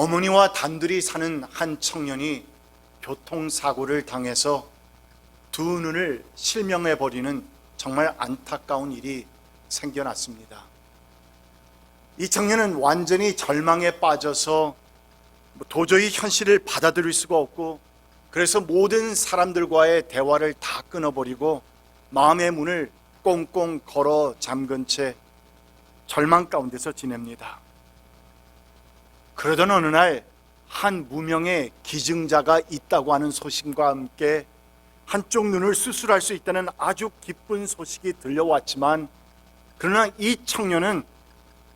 어머니와 단둘이 사는 한 청년이 교통사고를 당해서 두 눈을 실명해 버리는 정말 안타까운 일이 생겨났습니다. 이 청년은 완전히 절망에 빠져서 뭐 도저히 현실을 받아들일 수가 없고 그래서 모든 사람들과의 대화를 다 끊어버리고 마음의 문을 꽁꽁 걸어 잠근 채 절망 가운데서 지냅니다. 그러던 어느 날 한 무명의 기증자가 있다고 하는 소식과 함께 한쪽 눈을 수술할 수 있다는 아주 기쁜 소식이 들려왔지만 그러나 이 청년은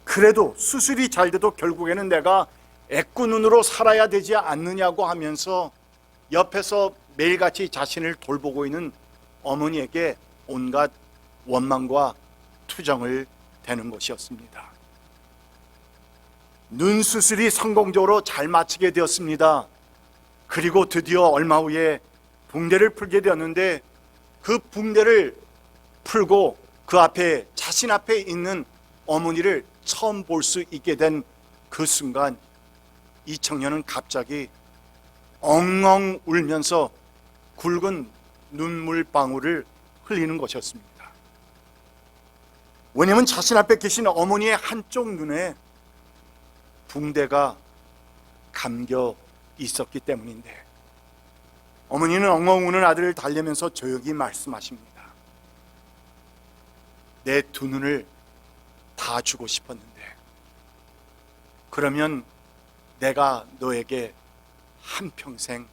그래도 수술이 잘 돼도 결국에는 내가 애꾸 눈으로 살아야 되지 않느냐고 하면서 옆에서 매일같이 자신을 돌보고 있는 어머니에게 온갖 원망과 투정을 대는 것이었습니다. 눈 수술이 성공적으로 잘 마치게 되었습니다. 그리고 드디어 얼마 후에 붕대를 풀게 되었는데 그 붕대를 풀고 그 앞에 자신 앞에 있는 어머니를 처음 볼 수 있게 된 그 순간 이 청년은 갑자기 엉엉 울면서 굵은 눈물 방울을 흘리는 것이었습니다. 왜냐하면 자신 앞에 계신 어머니의 한쪽 눈에 붕대가 감겨 있었기 때문인데 어머니는 엉엉 우는 아들을 달래면서 조용히 말씀하십니다. 내 두 눈을 다 주고 싶었는데 그러면 내가 너에게 한평생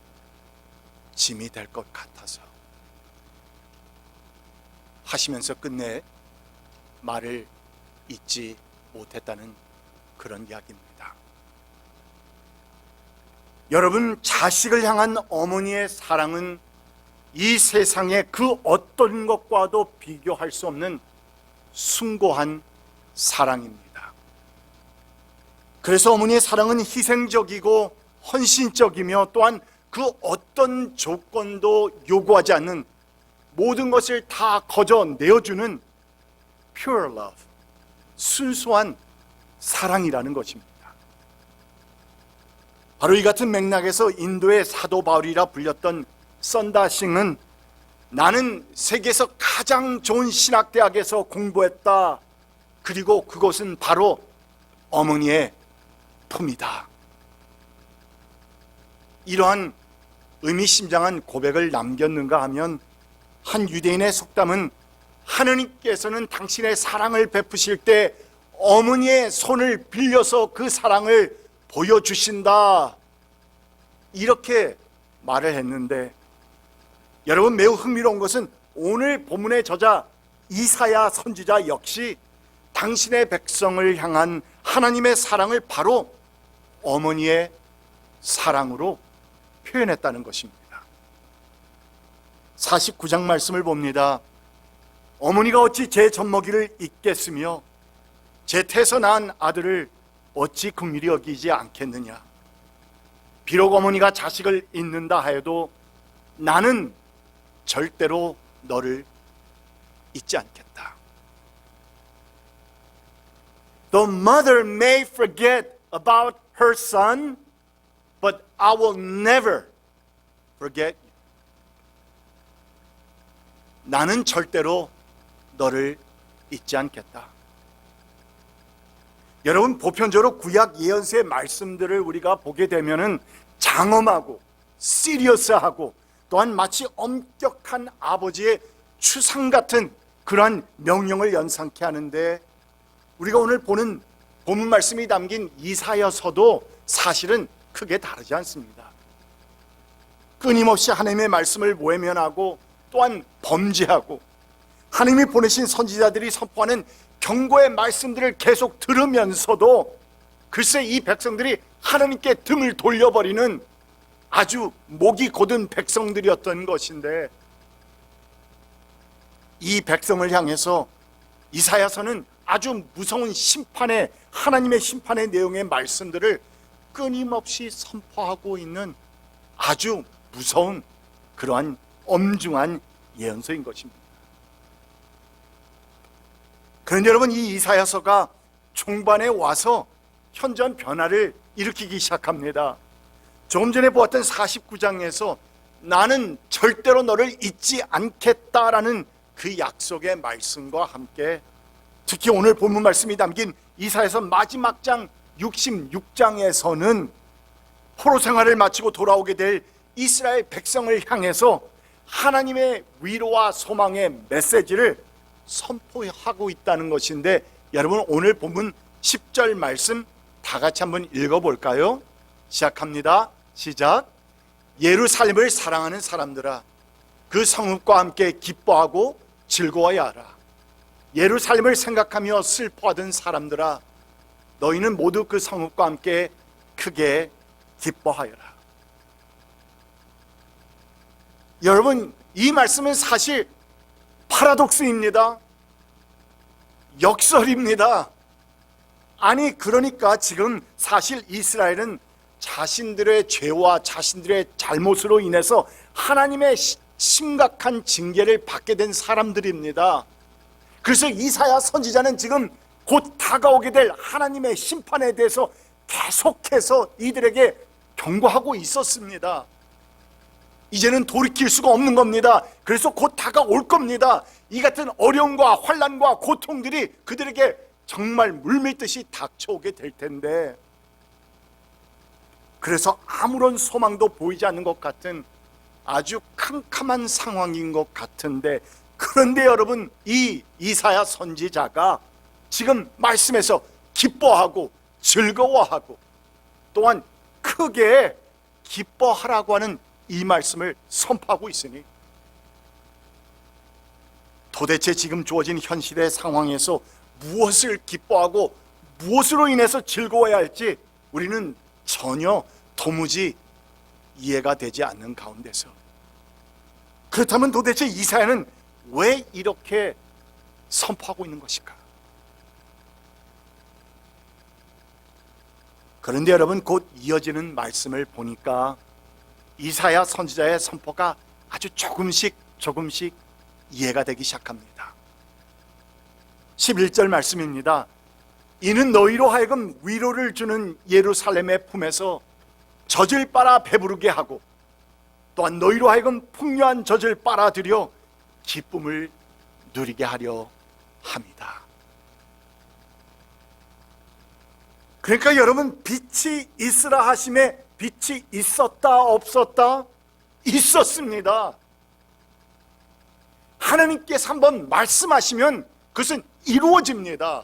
짐이 될 것 같아서 하시면서 끝내 말을 잊지 못했다는 그런 이야기입니다. 여러분, 자식을 향한 어머니의 사랑은 이 세상의 그 어떤 것과도 비교할 수 없는 숭고한 사랑입니다. 그래서 어머니의 사랑은 희생적이고 헌신적이며 또한 그 어떤 조건도 요구하지 않는 모든 것을 다 거저 내어주는 pure love, 순수한 사랑이라는 것입니다. 바로 이 같은 맥락에서 인도의 사도 바울이라 불렸던 썬다싱은 나는 세계에서 가장 좋은 신학대학에서 공부했다. 그리고 그곳은 바로 어머니의 품이다. 이러한 의미심장한 고백을 남겼는가 하면 한 유대인의 속담은 하느님께서는 당신의 사랑을 베푸실 때 어머니의 손을 빌려서 그 사랑을 보여주신다. 이렇게 말을 했는데 여러분 매우 흥미로운 것은 오늘 본문의 저자 이사야 선지자 역시 당신의 백성을 향한 하나님의 사랑을 바로 어머니의 사랑으로 표현했다는 것입니다. 49장 말씀을 봅니다. 어머니가 어찌 제 젖먹이를 잊겠으며 제 태서 낳은 아들을 어찌 긍휼히 여기지 않겠느냐. 비록 어머니가 자식을 잊는다 하여도 나는 절대로 너를 잊지 않겠다. The mother may forget about her son, but I will never forget you. 나는 절대로 너를 잊지 않겠다. 여러분 보편적으로 구약 예언서의 말씀들을 우리가 보게 되면은 장엄하고 시리어스하고 또한 마치 엄격한 아버지의 추상 같은 그러한 명령을 연상케 하는데 우리가 오늘 보는 본문 말씀이 담긴 이사여서도 사실은 크게 다르지 않습니다. 끊임없이 하나님의 말씀을 외면하고 또한 범죄하고 하나님이 보내신 선지자들이 선포하는 경고의 말씀들을 계속 들으면서도 글쎄 이 백성들이 하나님께 등을 돌려버리는 아주 목이 곧은 백성들이었던 것인데 이 백성을 향해서 이사야서는 아주 무서운 심판의 하나님의 심판의 내용의 말씀들을 끊임없이 선포하고 있는 아주 무서운 그러한 엄중한 예언서인 것입니다. 그런데 여러분 이 이사야서가 중반에 와서 현전 변화를 일으키기 시작합니다. 조금 전에 보았던 49장에서 나는 절대로 너를 잊지 않겠다라는 그 약속의 말씀과 함께 특히 오늘 본문 말씀이 담긴 이사에서 마지막 장 66장에서는 포로 생활을 마치고 돌아오게 될 이스라엘 백성을 향해서 하나님의 위로와 소망의 메시지를 선포하고 있다는 것인데 여러분 오늘 본문 10절 말씀 다 같이 한번 읽어 볼까요? 시작합니다. 시작. 예루살렘을 사랑하는 사람들아 그 성읍과 함께 기뻐하고 즐거워야 하라. 예루살렘을 생각하며 슬퍼하던 사람들아 너희는 모두 그 성읍과 함께 크게 기뻐하여라. 여러분 이 말씀은 사실 파라독스입니다. 역설입니다. 아니 그러니까 지금 사실 이스라엘은 자신들의 죄와 자신들의 잘못으로 인해서 하나님의 시- 심각한 징계를 받게 된 사람들입니다. 그래서 이사야 선지자는 지금 곧 다가오게 될 하나님의 심판에 대해서 계속해서 이들에게 경고하고 있었습니다. 이제는 돌이킬 수가 없는 겁니다. 그래서 곧 다가올 겁니다. 이 같은 어려움과 환란과 고통들이 그들에게 정말 물밀듯이 닥쳐오게 될 텐데 그래서 아무런 소망도 보이지 않는 것 같은 아주 캄캄한 상황인 것 같은데 그런데 여러분 이 이사야 선지자가 지금 말씀에서 기뻐하고 즐거워하고 또한 크게 기뻐하라고 하는 이 말씀을 선포하고 있으니 도대체 지금 주어진 현실의 상황에서 무엇을 기뻐하고 무엇으로 인해서 즐거워야 할지 우리는 전혀 도무지 이해가 되지 않는 가운데서 그렇다면 도대체 이사야는 왜 이렇게 선포하고 있는 것일까? 그런데 여러분 곧 이어지는 말씀을 보니까 이사야 선지자의 선포가 아주 조금씩 조금씩 이해가 되기 시작합니다. 11절 말씀입니다. 이는 너희로 하여금 위로를 주는 예루살렘의 품에서 젖을 빨아 배부르게 하고 또한 너희로 하여금 풍요한 젖을 빨아들여 기쁨을 누리게 하려 합니다. 그러니까 여러분 빛이 있으라 하심에 빛이 있었다 없었다 있었습니다. 하나님께서 한번 말씀하시면 그것은 이루어집니다.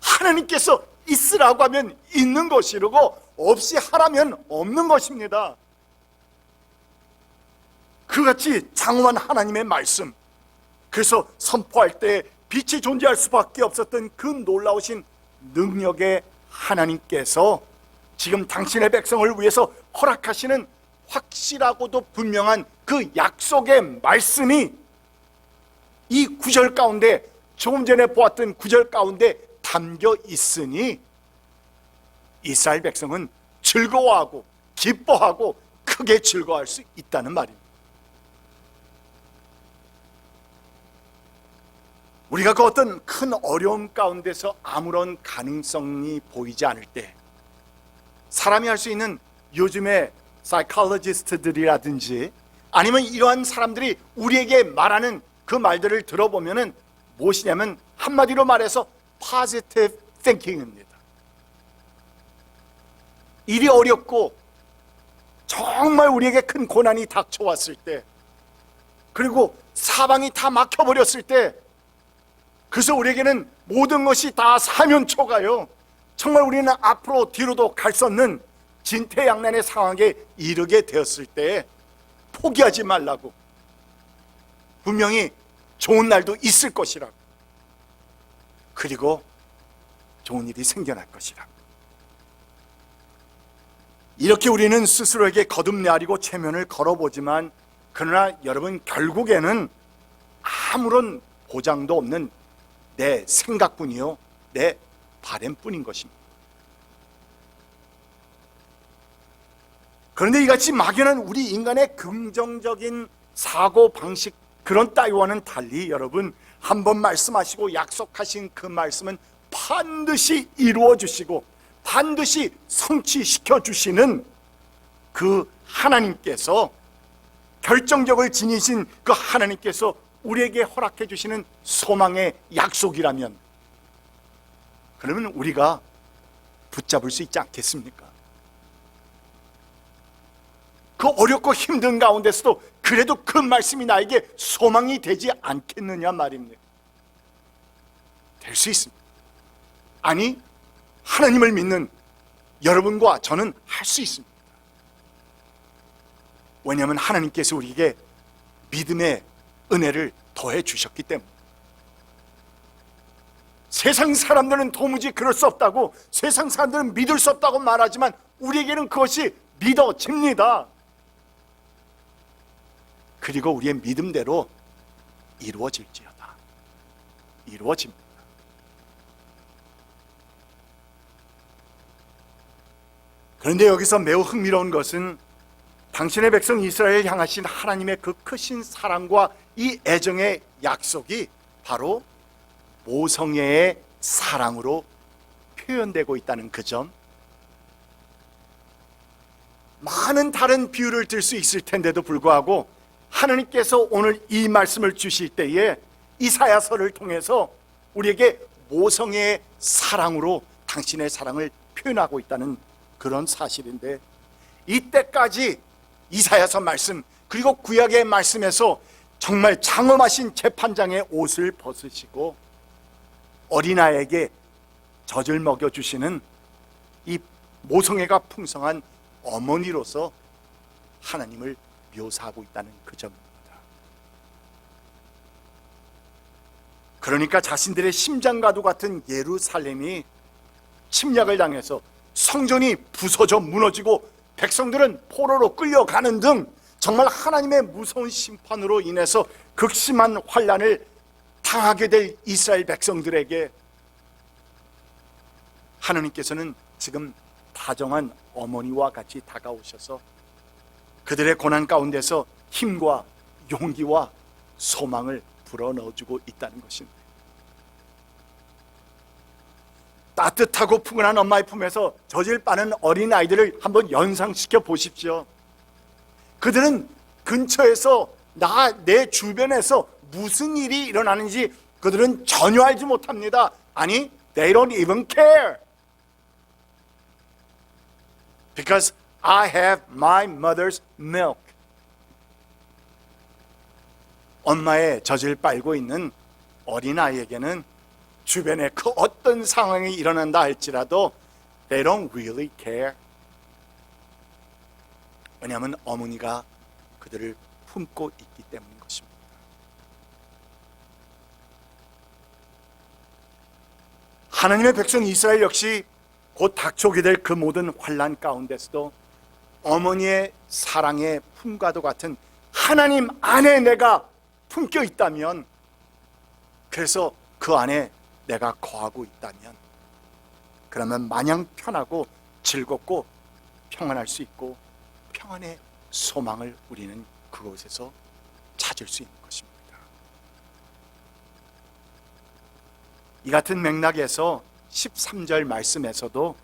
하나님께서 있으라고 하면 있는 것이고 없이 하라면 없는 것입니다. 그같이 장엄한 하나님의 말씀. 그래서 선포할 때 빛이 존재할 수밖에 없었던 그 놀라우신 능력의 하나님께서 지금 당신의 백성을 위해서 허락하시는 확실하고도 분명한 그 약속의 말씀이 이 구절 가운데 조금 전에 보았던 구절 가운데 담겨 있으니 이스라엘 백성은 즐거워하고 기뻐하고 크게 즐거워할 수 있다는 말입니다. 우리가 그 어떤 큰 어려움 가운데서 아무런 가능성이 보이지 않을 때 사람이 할 수 있는 요즘의 사이콜로지스트들이라든지 아니면 이러한 사람들이 우리에게 말하는 그 말들을 들어보면은 무엇이냐면 한마디로 말해서 positive thinking입니다. 일이 어렵고 정말 우리에게 큰 고난이 닥쳐왔을 때 그리고 사방이 다 막혀버렸을 때 그래서 우리에게는 모든 것이 다 사면초가요. 정말 우리는 앞으로 뒤로도 갈 수 없는 진퇴양난의 상황에 이르게 되었을 때 포기하지 말라고. 분명히 좋은 날도 있을 것이라고. 그리고 좋은 일이 생겨날 것이라고. 이렇게 우리는 스스로에게 거듭내리고 체면을 걸어보지만 그러나 여러분 결국에는 아무런 보장도 없는 내 생각뿐이요 내 바램뿐인 것입니다. 그런데 이같이 막연한 우리 인간의 긍정적인 사고 방식 그런 따위와는 달리 여러분 한 번 말씀하시고 약속하신 그 말씀은 반드시 이루어 주시고 반드시 성취시켜 주시는 그 하나님께서 결정적을 지니신 그 하나님께서 우리에게 허락해 주시는 소망의 약속이라면 그러면 우리가 붙잡을 수 있지 않겠습니까? 그 어렵고 힘든 가운데서도 그래도 그 말씀이 나에게 소망이 되지 않겠느냐 말입니다. 될 수 있습니다. 아니, 하나님을 믿는 여러분과 저는 할 수 있습니다. 왜냐하면 하나님께서 우리에게 믿음의 은혜를 더해 주셨기 때문에. 세상 사람들은 도무지 그럴 수 없다고, 세상 사람들은 믿을 수 없다고 말하지만 우리에게는 그것이 믿어집니다. 그리고 우리의 믿음대로 이루어질지어다. 이루어집니다. 그런데 여기서 매우 흥미로운 것은 당신의 백성 이스라엘 향하신 하나님의 그 크신 사랑과 이 애정의 약속이 바로 모성애의 사랑으로 표현되고 있다는 그 점. 많은 다른 비유를 들 수 있을 텐데도 불구하고 하나님께서 오늘 이 말씀을 주실 때에 이사야서를 통해서 우리에게 모성애의 사랑으로 당신의 사랑을 표현하고 있다는 그런 사실인데 이때까지 이사야서 말씀 그리고 구약의 말씀에서 정말 장엄하신 재판장의 옷을 벗으시고 어린아이에게 젖을 먹여 주시는 이 모성애가 풍성한 어머니로서 하나님을 묘사하고 있다는 그 점입니다. 그러니까 자신들의 심장과도 같은 예루살렘이 침략을 당해서 성전이 부서져 무너지고 백성들은 포로로 끌려가는 등 정말 하나님의 무서운 심판으로 인해서 극심한 환란을 당하게 될 이스라엘 백성들에게 하나님께서는 지금 다정한 어머니와 같이 다가오셔서 그들의 고난 가운데서 힘과 용기와 소망을 불어넣어주고 있다는 것입니다. 따뜻하고 푸근한 엄마의 품에서 젖을 빠는 어린 아이들을 한번 연상시켜 보십시오. 그들은 근처에서 나 내 주변에서 무슨 일이 일어나는지 그들은 전혀 알지 못합니다. 아니, they don't even care. Because I have my mother's milk. 엄마의 젖을 빨고 있는 어린아이에게는 주변에 그 어떤 상황이 일어난다 할지라도 they don't really care. 왜냐하면 어머니가 그들을 품고 있기 때문인 것입니다. 하나님의 백성 이스라엘 역시 곧 닥쳐오게 될 그 모든 환란 가운데서도 어머니의 사랑의 품과도 같은 하나님 안에 내가 품겨 있다면 그래서 그 안에 내가 거하고 있다면 그러면 마냥 편하고 즐겁고 평안할 수 있고 평안의 소망을 우리는 그곳에서 찾을 수 있는 것입니다. 이 같은 맥락에서 13절 말씀에서도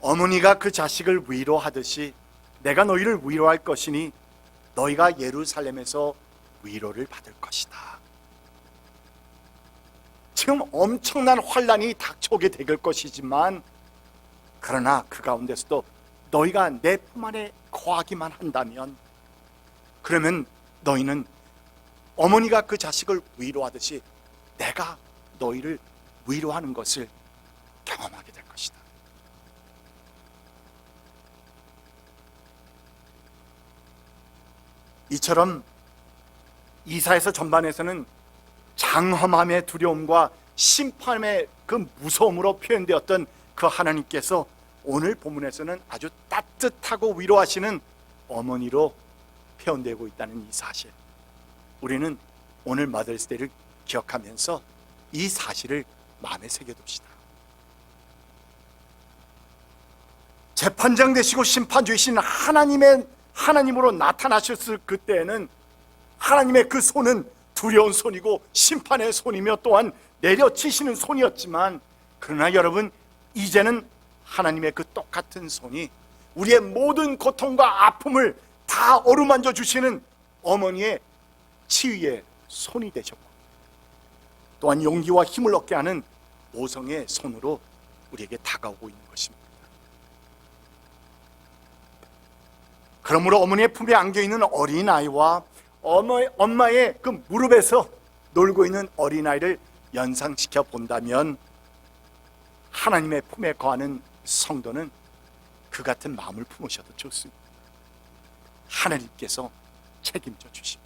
어머니가 그 자식을 위로하듯이 내가 너희를 위로할 것이니 너희가 예루살렘에서 위로를 받을 것이다. 지금 엄청난 환란이 닥쳐오게 될 것이지만 그러나 그 가운데서도 너희가 내 품 안에 거하기만 한다면 그러면 너희는 어머니가 그 자식을 위로하듯이 내가 너희를 위로하는 것을 경험하게 될 것이다. 이처럼 이사에서 전반에서는 장엄함의 두려움과 심판의 그 무서움으로 표현되었던 그 하나님께서 오늘 본문에서는 아주 따뜻하고 위로하시는 어머니로 표현되고 있다는 이 사실. 우리는 오늘 마더스데이를 기억하면서 이 사실을 마음에 새겨둡시다. 재판장 되시고 심판주이신 하나님의 하나님으로 나타나셨을 그때에는 하나님의 그 손은 두려운 손이고 심판의 손이며 또한 내려치시는 손이었지만 그러나 여러분 이제는 하나님의 그 똑같은 손이 우리의 모든 고통과 아픔을 다 어루만져 주시는 어머니의 치유의 손이 되셨고 또한 용기와 힘을 얻게 하는 모성의 손으로 우리에게 다가오고 있는 것입니다. 그러므로 어머니의 품에 안겨 있는 어린 아이와 엄마의 그 무릎에서 놀고 있는 어린 아이를 연상시켜 본다면 하나님의 품에 거하는 성도는 그 같은 마음을 품으셔도 좋습니다. 하나님께서 책임져 주십니다.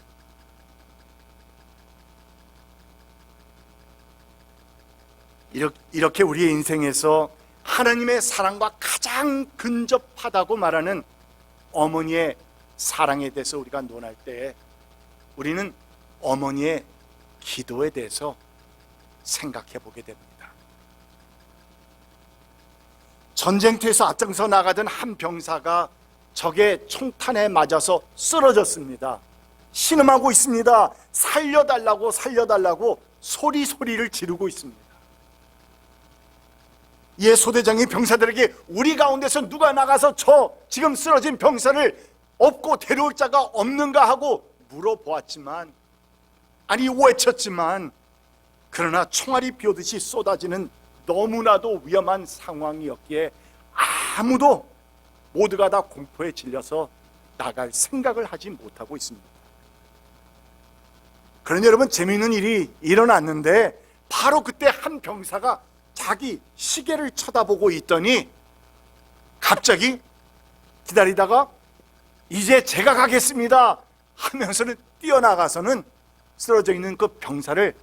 이렇- 이렇게 우리의 인생에서 하나님의 사랑과 가장 근접하다고 말하는 어머니의 사랑에 대해서 우리가 논할 때 우리는 어머니의 기도에 대해서 생각해 보게 됩니다. 전쟁터에서 앞장서 나가던 한 병사가 적의 총탄에 맞아서 쓰러졌습니다. 신음하고 있습니다. 살려달라고 살려달라고 소리 소리를 지르고 있습니다. 이에 소대장이 병사들에게 우리 가운데서 누가 나가서 저 지금 쓰러진 병사를 업고 데려올 자가 없는가 하고 물어보았지만 아니 외쳤지만 그러나 총알이 비오듯이 쏟아지는 너무나도 위험한 상황이었기에 아무도 모두가 다 공포에 질려서 나갈 생각을 하지 못하고 있습니다. 그런데 여러분 재미있는 일이 일어났는데 바로 그때 한 병사가 자기 시계를 쳐다보고 있더니 갑자기 기다리다가 이제 제가 가겠습니다 하면서는 뛰어나가서는 쓰러져 있는 그 병사를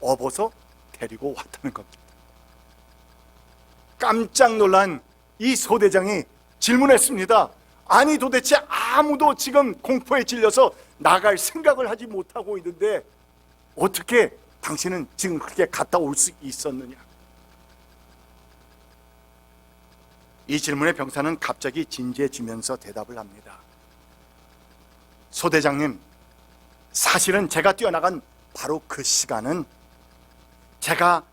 업어서 데리고 왔다는 겁니다. 깜짝 놀란 이 소대장이 질문했습니다. 아니 도대체 아무도 지금 공포에 질려서 나갈 생각을 하지 못하고 있는데 어떻게 당신은 지금 그렇게 갔다 올 수 있었느냐? 이 질문에 병사는 갑자기 진지해지면서 대답을 합니다. 소대장님, 사실은 제가 뛰어나간 바로 그 시간은 제가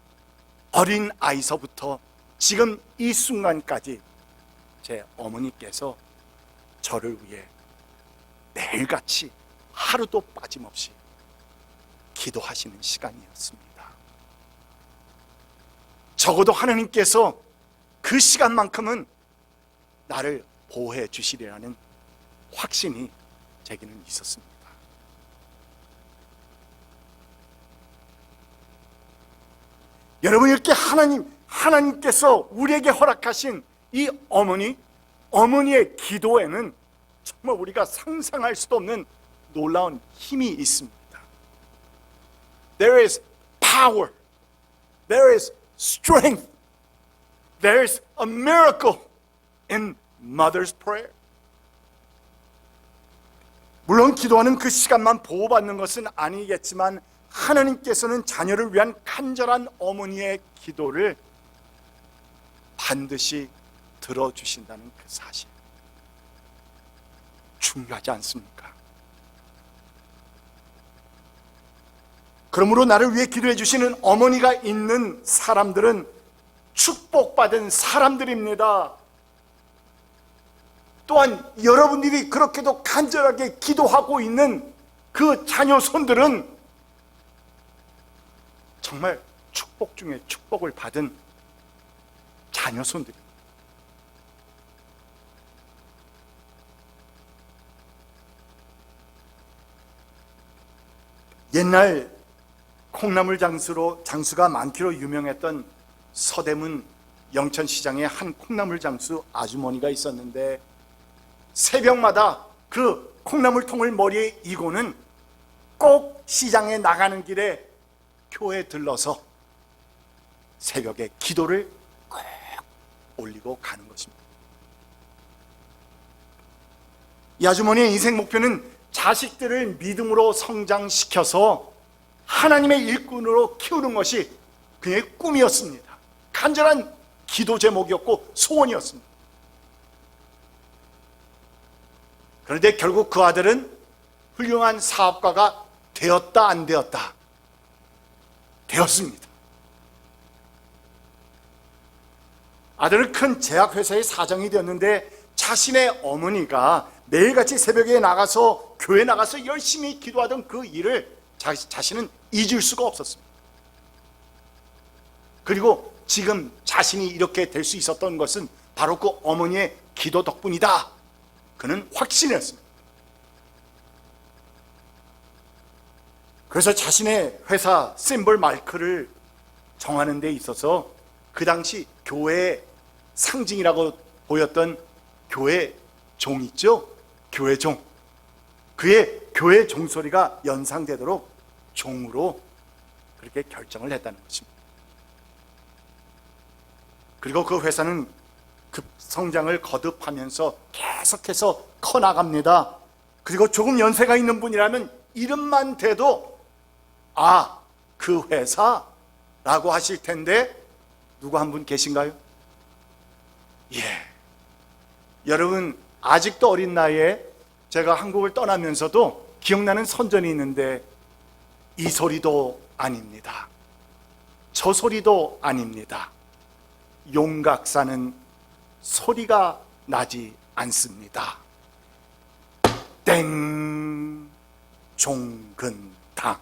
어린 아이서부터 지금 이 순간까지 제 어머니께서 저를 위해 매일같이 하루도 빠짐없이 기도하시는 시간이었습니다. 적어도 하나님께서 그 시간만큼은 나를 보호해 주시리라는 확신이 제게는 있었습니다. 여러분 이렇게 하나님 하나님께서 우리에게 허락하신 이 어머니 어머니의 기도에는 정말 우리가 상상할 수도 없는 놀라운 힘이 있습니다. There is power. There is strength. There is a miracle in mother's prayer. 물론 기도하는 그 시간만 보호받는 것은 아니겠지만 하나님께서는 자녀를 위한 간절한 어머니의 기도를 반드시 들어주신다는 그 사실 중요하지 않습니까? 그러므로 나를 위해 기도해 주시는 어머니가 있는 사람들은 축복받은 사람들입니다. 또한 여러분들이 그렇게도 간절하게 기도하고 있는 그 자녀 손들은 정말 축복 중에 축복을 받은 자녀 손들입니다. 옛날 콩나물 장수로 장수가 많기로 유명했던 서대문 영천시장에 한 콩나물 장수 아주머니가 있었는데 새벽마다 그 콩나물 통을 머리에 이고는 꼭 시장에 나가는 길에 교회에 들러서 새벽에 기도를 꼭 올리고 가는 것입니다. 이 아주머니의 인생 목표는 자식들을 믿음으로 성장시켜서 하나님의 일꾼으로 키우는 것이 그의 꿈이었습니다. 간절한 기도 제목이었고 소원이었습니다. 그런데 결국 그 아들은 훌륭한 사업가가 되었다 안 되었다 되었습니다. 아들은 큰 제약회사의 사장이 되었는데 자신의 어머니가 매일같이 새벽에 나가서 교회 나가서 열심히 기도하던 그 일을 자, 자신은 잊을 수가 없었습니다. 그리고 지금 자신이 이렇게 될 수 있었던 것은 바로 그 어머니의 기도 덕분이다. 그는 확신했습니다. 그래서 자신의 회사 심벌 마크를 정하는 데 있어서 그 당시 교회의 상징이라고 보였던 교회 종 있죠? 교회 종. 그의 교회 종소리가 연상되도록 종으로 그렇게 결정을 했다는 것입니다. 그리고 그 회사는 급 성장을 거듭하면서 계속해서 커 나갑니다. 그리고 조금 연세가 있는 분이라면 이름만 대도 아, 그 회사라고 하실 텐데 누구 한 분 계신가요? 예. 여러분 아직도 어린 나이에 제가 한국을 떠나면서도 기억나는 선전이 있는데 이 소리도 아닙니다. 저 소리도 아닙니다. 용각사는 소리가 나지 않습니다. 땡 종근당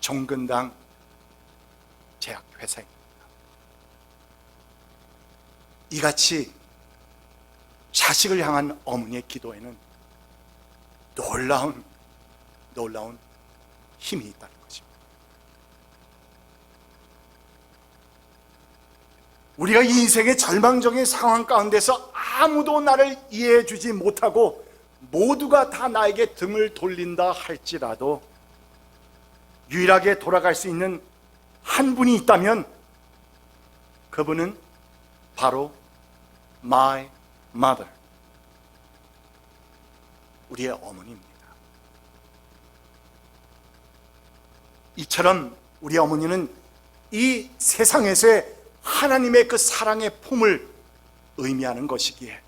종근당 제약회사입니다. 이같이 자식을 향한 어머니의 기도에는 놀라운 놀라운 힘이 있다는 것입니다. 우리가 이 인생의 절망적인 상황 가운데서 아무도 나를 이해해 주지 못하고 모두가 다 나에게 등을 돌린다 할지라도 유일하게 돌아갈 수 있는 한 분이 있다면 그분은 바로 my mother 우리의 어머니입니다. 이처럼 우리 어머니는 이 세상에서의 하나님의 그 사랑의 품을 의미하는 것이기에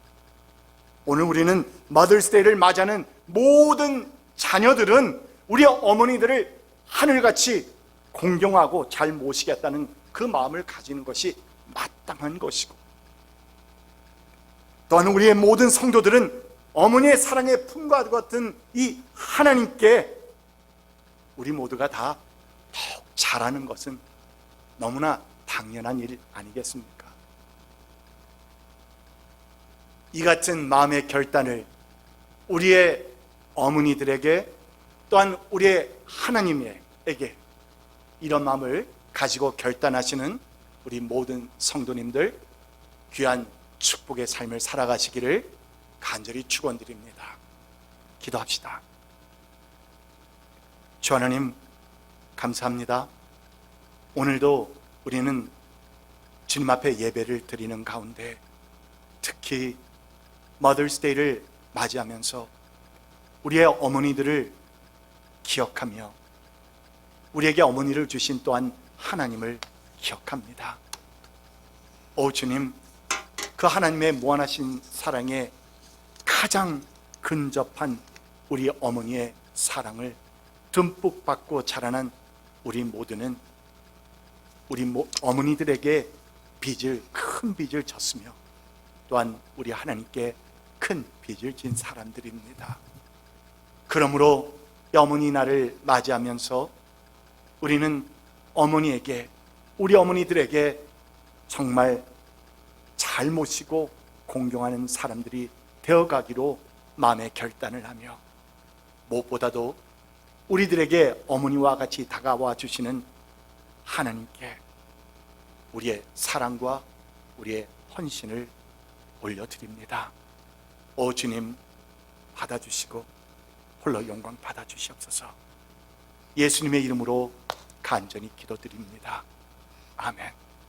오늘 우리는 머들스데이를 맞이하는 모든 자녀들은 우리 어머니들을 하늘같이 공경하고 잘 모시겠다는 그 마음을 가지는 것이 마땅한 것이고 또한 우리의 모든 성도들은 어머니의 사랑의 품과 같은 이 하나님께 우리 모두가 다 더욱 잘하는 것은 너무나 당연한 일 아니겠습니까? 이 같은 마음의 결단을 우리의 어머니들에게 또한 우리의 하나님에게 이런 마음을 가지고 결단하시는 우리 모든 성도님들 귀한 축복의 삶을 살아가시기를 간절히 축원드립니다. 기도합시다. 주 하나님 감사합니다. 오늘도 우리는 주님 앞에 예배를 드리는 가운데 특히 머들스데이를 맞이하면서 우리의 어머니들을 기억하며 우리에게 어머니를 주신 또한 하나님을 기억합니다. 오 주님, 그 하나님의 무한하신 사랑에 가장 근접한 우리 어머니의 사랑을 듬뿍 받고 자라난 우리 모두는 우리 모- 어머니들에게 빚을 큰 빚을 졌으며 또한 우리 하나님께 큰 빚을 진 사람들입니다. 그러므로 이 어머니 날을 맞이하면서 우리는 어머니에게 우리 어머니들에게 정말 잘 모시고 공경하는 사람들이 되어가기로 마음의 결단을 하며 무엇보다도 우리들에게 어머니와 같이 다가와 주시는 하나님께 우리의 사랑과 우리의 헌신을 올려드립니다. 오 주님 받아주시고 홀로 영광 받아주시옵소서. 예수님의 이름으로 간절히 기도드립니다. 아멘.